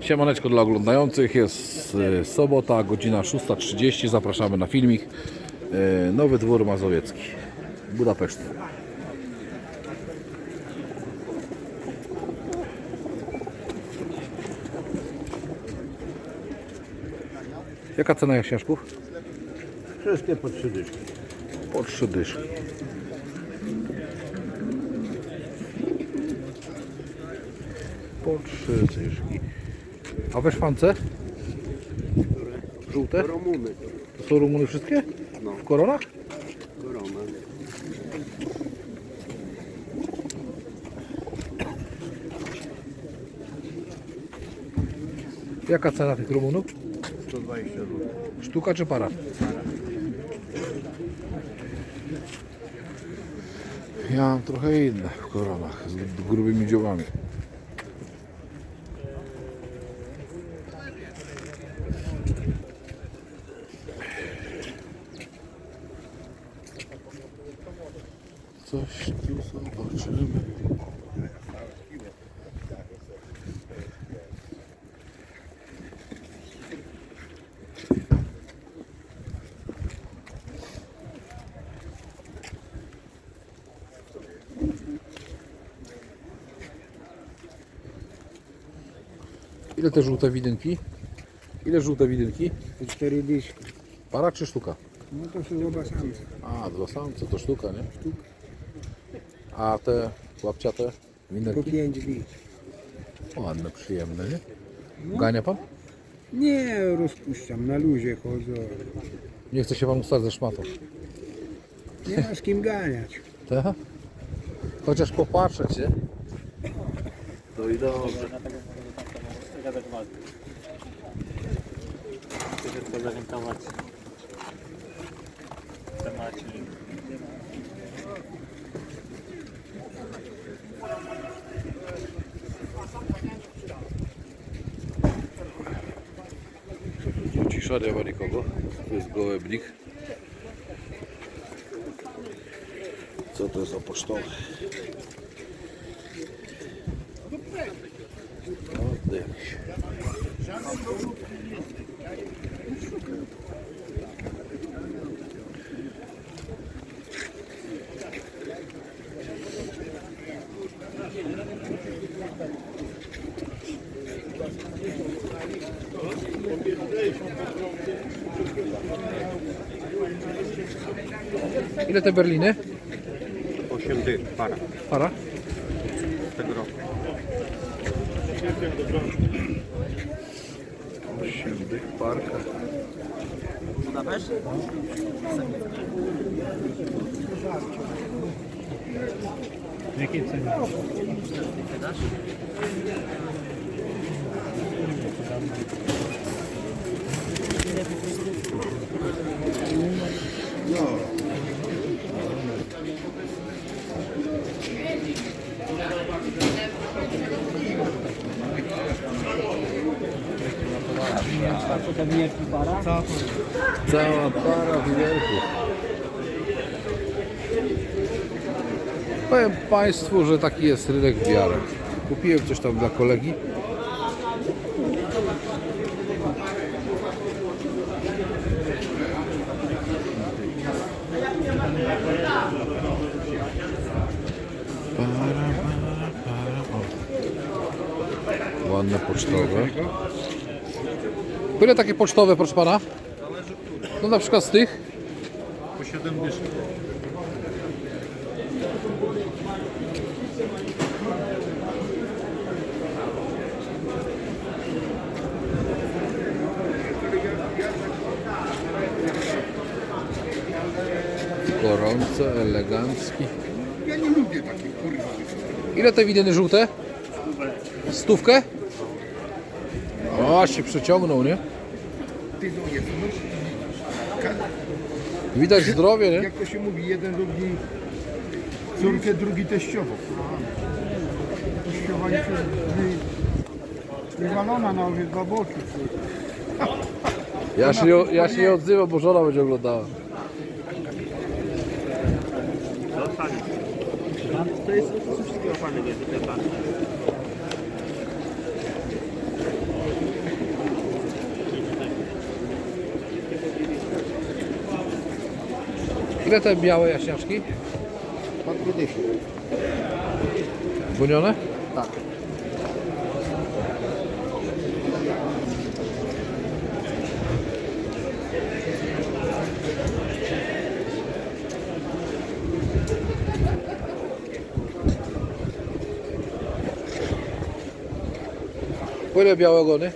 Siemaneczko dla oglądających, jest e, sobota, godzina 6.30, zapraszamy na filmik e, Nowy Dwór Mazowiecki, Budapeszt. Jaka cena jaśniaszków? Wszystkie po trzy dyszki. Po trzy dyszki. Po trzy dyszki. A we szwance? Żółte? Romuny. To są Rumuny wszystkie? No. W koronach? Korona. Jaka cena tych Rumunów? 120 zł. Sztuka czy para? Ja mam trochę inne w koronach z grubymi dziołami. Coś tu zobaczymy. Ile te żółte widynki? Ile żółte widynki? Cztery dyszki. Para czy sztuka? No to są oba samce. A, dwa samce to sztuka, nie? A te łapciate Po winerki? pięć dyszki. Ładne, przyjemne, nie? Gania pan? Nie rozpuszczam, na luzie chodzę. Nie chce się pan ustać ze szmatą. Nie ma z kim ganiać. Tak? Chociaż popatrzeć, nie? To i dobrze. Chcę tylko zorientować w temacie. Cisza, nie ma nikogo. Tu jest gołębnik. Co to jest za pocztowy? Ładny Ile te berliny? 8 dych, para. Para? Z tego roku. Osiem dych parka. W jakiej cenie? Cała para winerków. Powiem Państwu, że taki jest rynek w miarę. Kupiłem coś tam dla kolegi. Para, para, para. O. Ładne pocztowe. Ile takie pocztowe, proszę pana? No na przykład z tych. Po 7 dyszek. Gorące, elegancki. Ja nie lubię takich kurwa. Ile te widyny żółte? Stówkę? O, się przeciągnął, nie? Ty no jest, no. Widać zdrowie, nie? Jak to się mówi, jeden lubi córkę, drugi teściową. Teściowa jest wy- wywalona na obydwa boki. Ja się, nie- ja się nie odzywam, bo żona będzie oglądała. To jest wszystkiego fajnego jest do tej partii. Ile te białe jaśniaczki? Pan dychy. Gonione? Tak. Po ile białe ogony?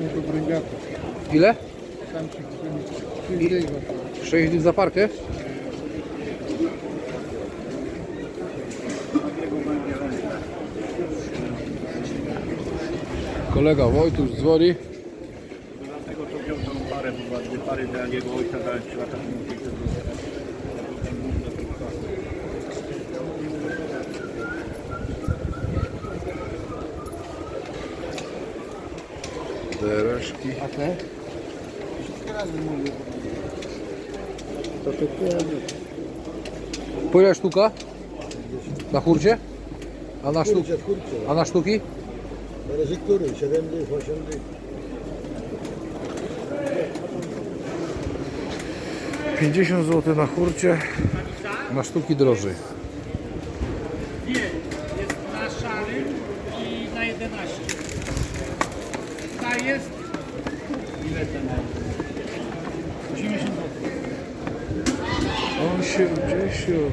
Nie to bręgata. Ile? Samczyk 5 dych. 6 dych za parkę? Kolega Wojtuś dzwoni. Dlatego to wziął tą parę, bo dwie pary dla niego ojca dałem 3 lata temu. Dereszki. A te? To. Po ile sztuka? Na hurcie? A na, sztuk, Kurczę, kurczę. a na sztuki? Zależy który, 7 dych, 8 dych. 50 zł na hurcie, na sztuki drożej. Dwie jest na szarym i na 11. Ta jest. Ile ten? 80 zł. 80.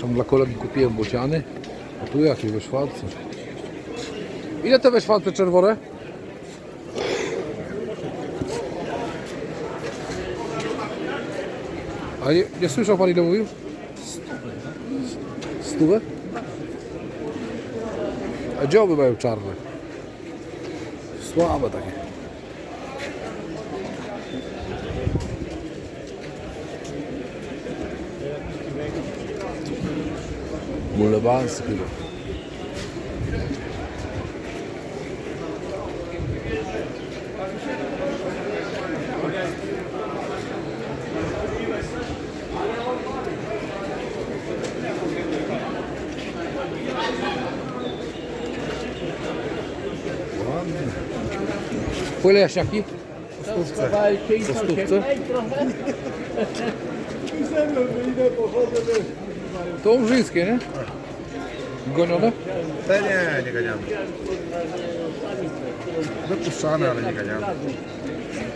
Tam dla kolegi kupiłem bociany. A tu jakie wyszwalce. Ile te wyszwalce czerwone? A nie, nie słyszał pan ile mówił? Stówę? A dzioby mają czarne. Słabe takie. Mulebansy chyba. Po ile jaśniaki? Po stówce. To umrzyńskie, nie? Gonione? Te nie, nie ganiamy. Wypuszczane, ale nie ganiamy.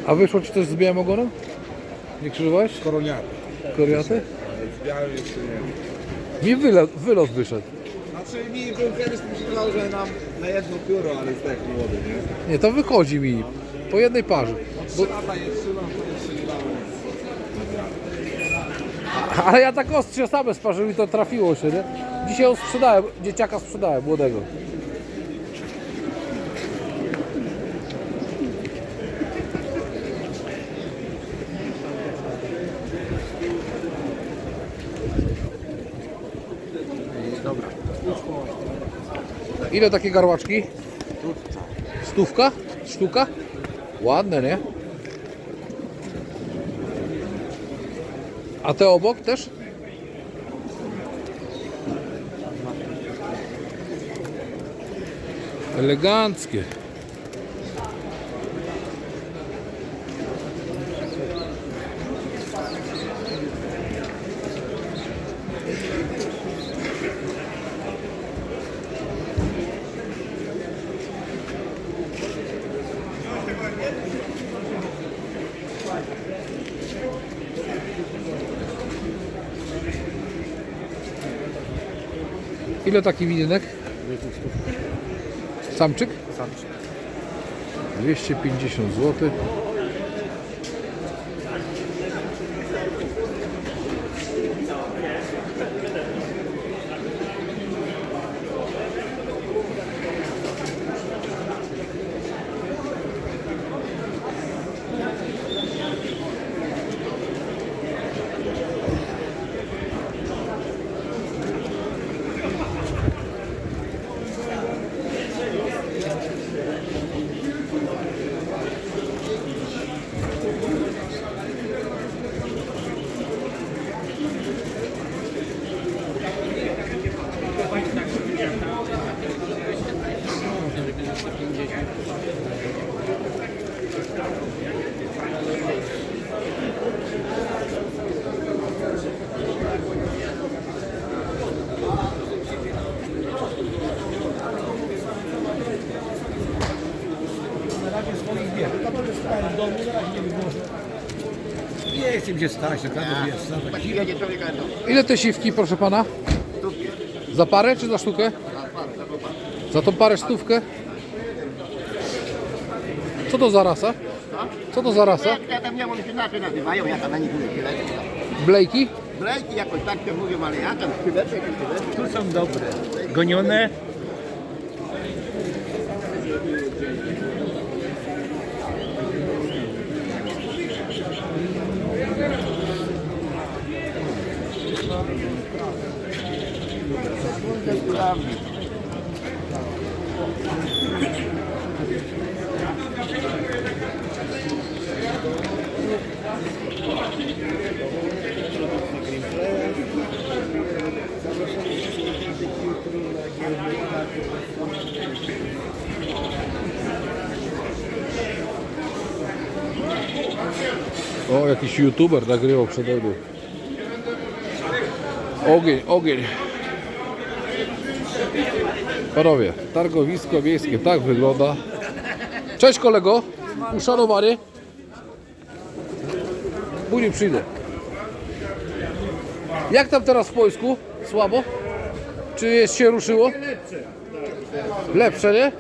A wyszło ci też z białym ogonem? Nie krzyżowałeś? Koroniary. Koriaty? Biały jeszcze nie. Mi wylot, wylot wyszedł. Znaczy mi był kiedyś myślał, że nam na jedno pióro, ale jest tak młody, nie? Nie, to wychodzi mi. Po jednej parze. Trzy lata je trzymam, to jeszcze nie. Ale ja tak ostrze same sparzył i to trafiło się, nie? Dzisiaj ją sprzedałem, dzieciaka sprzedałem, młodego. Ile takie garłaczki? Stówka? Sztuka? Ładne, nie? A te obok też? Eleganckie. Ile taki widynek? Samczyk? Samczyk. 250 zł. Tam będę spał w domu, na razie nie. Nie chcę mi się stać, tak naprawdę jest. co za kilo. Ile te siwki, proszę pana? Za parę czy za sztukę? Za tą parę stówkę? Co to za rasa? Co to za rasa? Ja tam nie wiem, one się inaczej nazywają, ja tam na nich mówię szkilety. Blejki? Blejki jakoś tak się mówią, ale ja tam jakieś szkilety. Tu są dobre. Gonione. O, jakiś youtuber nagrywał przed mną. Ogień, ogień. Panowie, targowisko wiejskie tak wygląda. Cześć kolego, uszanowany. Później przyjdę. Jak tam teraz w Polsku? Słabo? Czy jest się ruszyło? Lepsze, nie?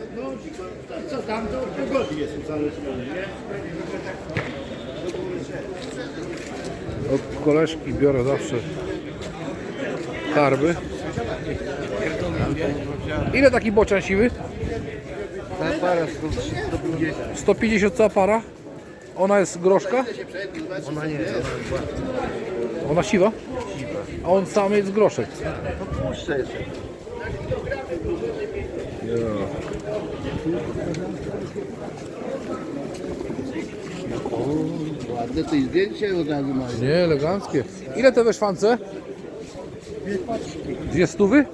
Od koleżki biorę zawsze karby. Ile taki bocian siwy? Ta para 150. 150 za para. Ona jest groszka? Ona nie, Ona siwa? A on sam jest groszek. puszczę jeszcze. Ładne to i zdjęcie od razu mają. Nie, eleganckie. Ile te wyszwance? Dwie stówy?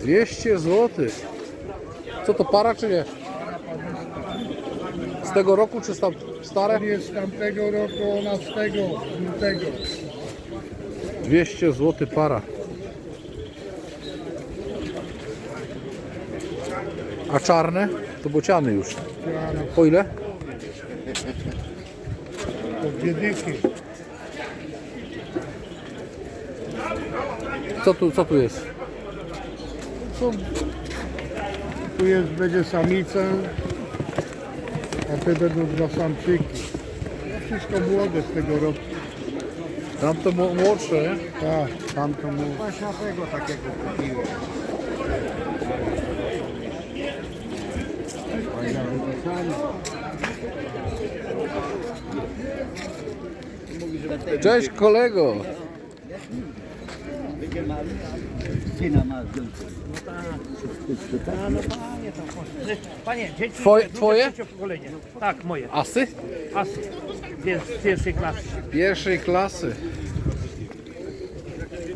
200 zł. Co to para czy nie? Z tego roku czy sta- stare? Jest z tamtego roku, ona z tego, lutego. 200 zł para. A czarne? To bociany już. Po ile? Po dwie dychy. Co tu, co tu jest? Są, tu jest, będzie samica, a te będą dwa samczyki. No wszystko młode z tego roku. Tam to mł- młodsze, nie? Tak, tam to młode. Właśnie tego takiego kupiłem. Cześć kolego! Panie, dzieci Twoje- twoje? trzecie pokolenie. Tak, moje. Asy? Asy. Pier, z pierwszej klasy. Pierwszej klasy.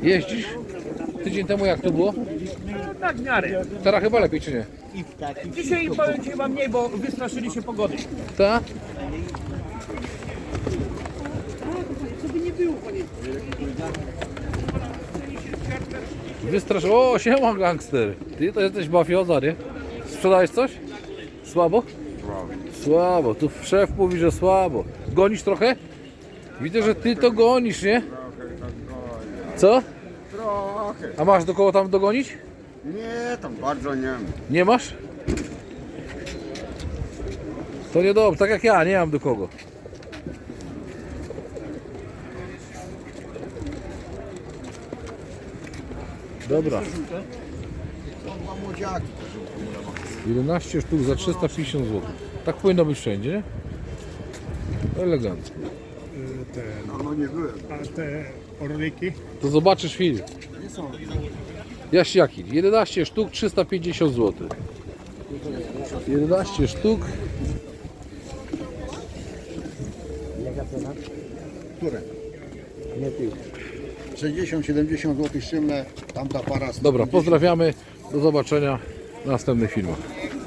Jeździsz? Tydzień temu jak to było? No tak w miarę. Teraz chyba lepiej czy nie? Dzisiaj powiem Ci chyba mniej, bo wystraszyli się pogody. Ta? Wystrasz... O, siema gangster. Ty to jesteś mafioza, nie? Sprzedałeś coś? Słabo? Słabo. Tu szef mówi, że słabo. Gonisz trochę? Widzę, że ty to gonisz, nie? Co? Trochę. A masz do kogo tam dogonić? Nie, tam bardzo nie. Nie masz? To niedobrze, tak jak ja, nie mam do kogo. Dobra. 11 sztuk za 350 zł. Tak powinno być wszędzie, nie? Elegancko. No nie byłem. A te orliki? To zobaczysz film. Jaśniaki. 11 sztuk 350 zł. 11 sztuk. Które? Nie ty. 60-70 zł szymle, tamta para 150. Dobra, pozdrawiamy. Do zobaczenia w następnych filmach.